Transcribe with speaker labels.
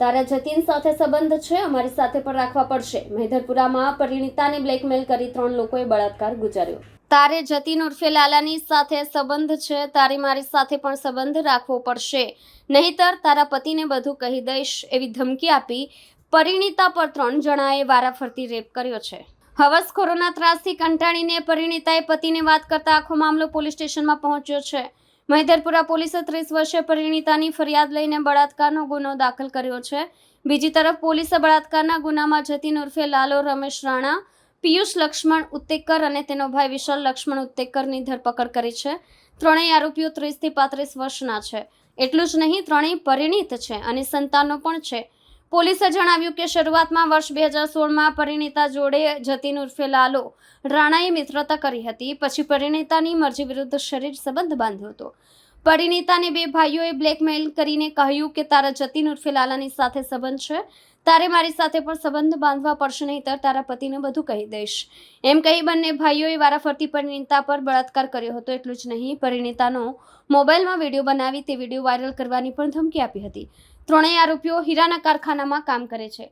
Speaker 1: તારા જતીન સાથે સંબંધ છે, અમારી સાથે પણ રાખવા પડશે. મહેધરપુરામાં પરિણીતાને બ્લેકમેલ કરી ત્રણ લોકોએ બળાત્કાર ગુજાર્યો. તારે જતીન ઉર્ફે લાલાની સાથે સંબંધ છે, તારે મારી સાથે પણ સંબંધ રાખવો પડશે. નહીતર તારા પતિને બધું કહી દઈશ, એવી ધમકી આપી પરિણીતા પર ત્રણ જણાએ વારાફરતી રેપ કર્યો છે. હવસખોરોના ત્રાસથી કંટાળીને પરિણીતાએ પતિને વાત કરતા આખો મામલો પોલીસ સ્ટેશનમાં પહોંચ્યો છે. મહિધરપુરા પોલીસે ત્રીસ વર્ષે પરિણીતાની ફરિયાદ લઈને બળાત્કારનો ગુનો દાખલ કર્યો છે. બીજી તરફ પોલીસે બળાત્કારના ગુનામાં જતીન ઉર્ફે લાલો રમેશ રાણા, પિયુષ લક્ષ્મણ ઉત્તેકર અને તેનો ભાઈ વિશાલ લક્ષ્મણ ઉત્તેકરની ધરપકડ કરી છે. ત્રણેય આરોપીઓ ત્રીસથી પાંત્રીસ વર્ષના છે. એટલું જ નહીં, ત્રણેય પરિણીત છે અને સંતાનો પણ છે. પોલીસે જણાવ્યું કે શરૂઆતમાં વર્ષ બે હજાર સોળમાં પરિણીતા જોડે જતીન ઉર્ફે લાલો રાણાએ મિત્રતા કરી હતી, પછી પરિણીતાની મરજી વિરુદ્ધ શરીર સંબંધ બાંધ્યો હતો. પરિણીતાને બે ભાઈઓએ બ્લેકમેલ કરીને કહ્યું કે તારા જતીન ઉર્ફે લાલાની સાથે સંબંધ છે. તારે મારી સાથે પણ સંબંધ બાંધવા પડશે નહીંતર તારા પતિને બધું કહી દઈશ. એમ કહી બંને ભાઈઓએ વારાફરતી પરિણીતા પર બળાત્કાર કર્યો હતો, એટલું જ નહીં પરિણીતાનો મોબાઈલમાં વીડિયો બનાવી તે વીડિયો વાયરલ કરવાની પણ ધમકી આપી હતી. ત્રણેય આરોપીઓ હીરાના કારખાનામાં કામ કરે છે.